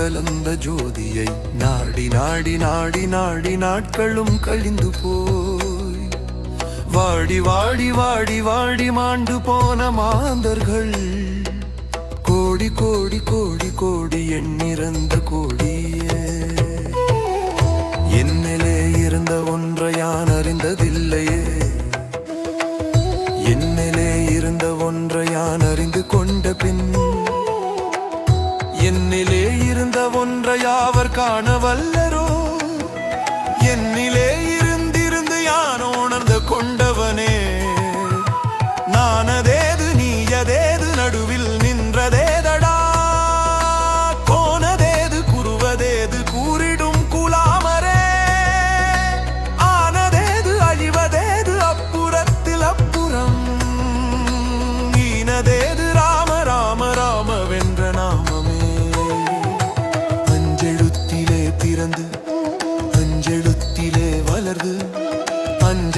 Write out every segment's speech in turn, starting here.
கலந்த ஜோதியை நாடி நாடி நாடி நாடி நாட்களும் கழிந்து போய். வாடி வாடி வாடி வாடி மாண்டு போன மாந்தர்கள். கோடி கோடி கோடி கோடி எண்ணிறந்த கோடியே. என்னிலே இருந்த ஒன்றை யான் அறிந்ததில்லையே. என்னிலே இருந்த ஒன்றை யான் அறிந்து கொண்ட பின் என்னிலே இருந்த ஒன்றை அவர் காண வல்லரோ? என்னிலே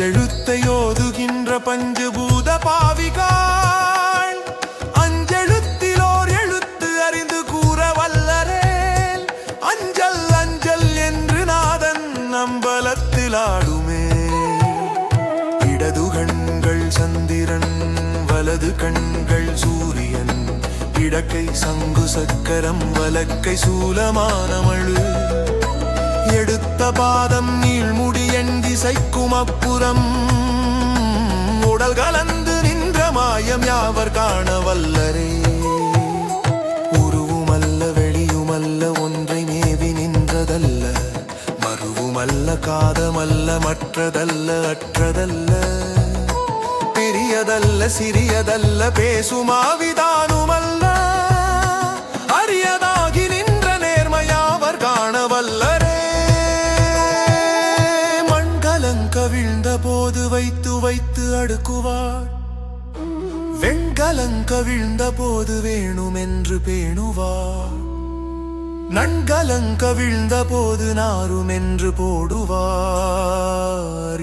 அஞ்செழுத்தை ஓதுகின்ற பஞ்சபூத பாவிகாள் அஞ்செழுத்திலோர் எழுத்து அறிந்து கூற வல்லரேல். அஞ்சல் அஞ்சல் என்று நாதன் அம்பலத்தில் ஆடுமே. இடது கண்கள் சந்திரன் வலது கண்கள் சூரியன். இடக்கை சங்கு சக்கரம் வலக்கை சூலமானமழு. எடுத்த பாதம் என் அப்புறம் உடல் கலந்து நின்ற மாயம் யாவர் காண வல்லரே? உருவுமல்ல வெளியுமல்ல ஒன்றை மேவி நின்றதல்ல. மறுவுமல்ல காதமல்ல மற்றதல்ல அற்றதல்ல. பெரியதல்ல சிறியதல்ல பேசுமாவிதானுமல்ல அடுக்குவாள் அடுக்குவார் வெண்கலங்க போது வேணுமென்று பேணுவாள் நன்கலங்க விழுந்த போது நாருமென்று போடுவார்.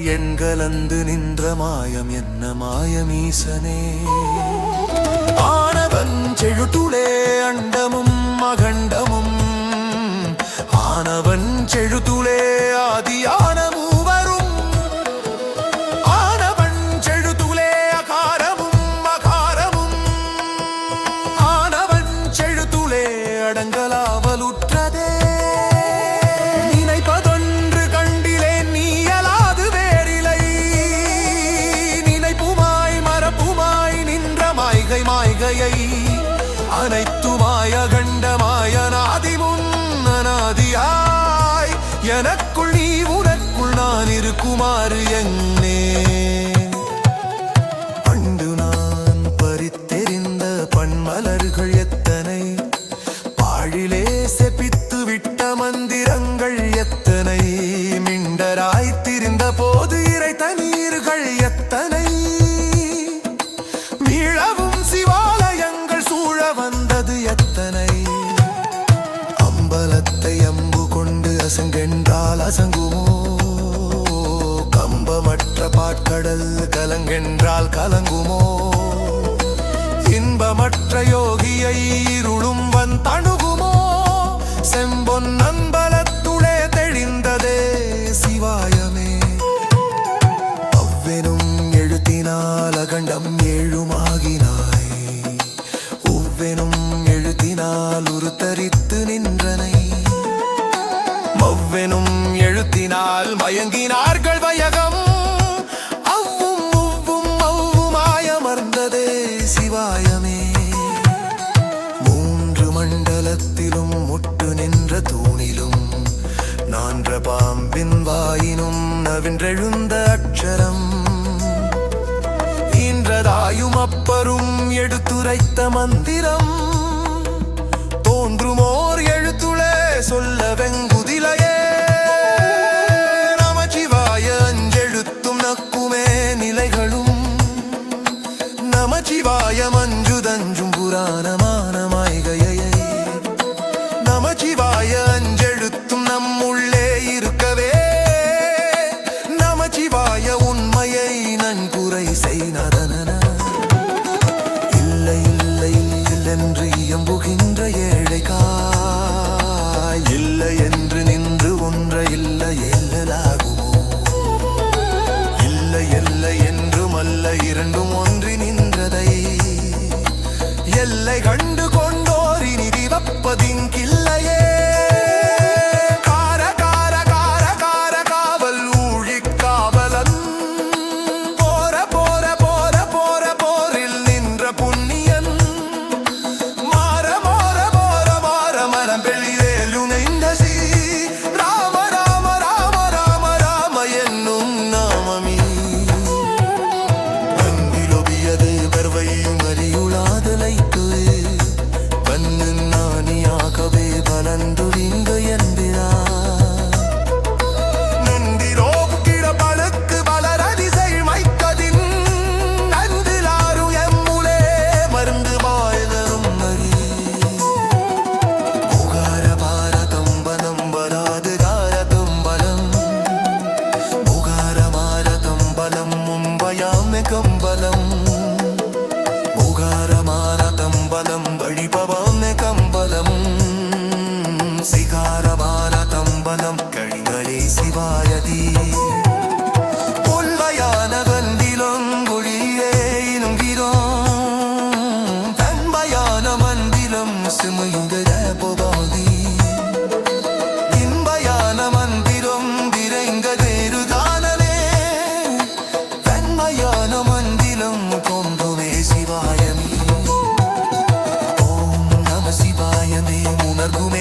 எண்கலந்து நின்ற மாயம் என்ன மாயமீசனே. ஆனவன் செழுத்துளே அண்டமும் அகண்டமும். ஆனவன் செழுத்துளே அடங்கலாவலுற்றதே நினைப்பதொன்று கண்டிலே நீயலாது வேறிலை. நினைப்புமாய் மரப்புமாய் நின்ற மாய்கை மாய்கையை. அனைத்துமாய் அகண்டமாய் அநாதி முன் அநாதியாய் எனக்குள் நீ உனக்குள் நான் இருக்குமாறு எங்க தண்ணீர்கள் எத்தனை? மீளவும் சிவாலயங்கள் சூழ வந்தது எத்தனை? அம்பலத்தை அம்பு கொண்டு அசங்கென்றால் அசங்குமோ? கம்பமற்ற பாட்கடல் கலங்கென்றால் கலங்குமோ? இன்பமற்ற யோகியை இருளும் வந்தணுகுமோ? செம்பொன்னன் மவ்வெனும் எழுத்தினால் மயங்கினார்கள் வயகம். அவ்வும் உவ்வும் அவ்வுமாயமர்ந்ததே சிவாயமே. மூன்று மண்டலத்திலும் முட்டு நின்ற தூணிலும் நான்ற பாம்பின் வாயினும் நவின்றெழுந்த அக்ஷரம். ஈன்றதாயும் அப்பரும் எடுத்துரைத்த மந்திரம். தோன்றுமோர் எழுத்துளே சொல்ல என்று இயம்புகின்ற ஏழைக்காய். இல்லை என்று நின்று ஒன்றை இல்லை எல்லலாகுமோ இல்லை இல்லை என்றும் அல்ல இரண்டும் ஒன்றி நின்றதை. எல்லை கண்டு ஞானம் கழிகளே சிவாயதி. சுமையுதர போபாதி. இன்பையான மந்திரம் விரைங்க தேருதானே தன்மையான மந்திரம் கொம்புவே சிவாயமே. ஓம் நம சிவாயமே உணர்குமே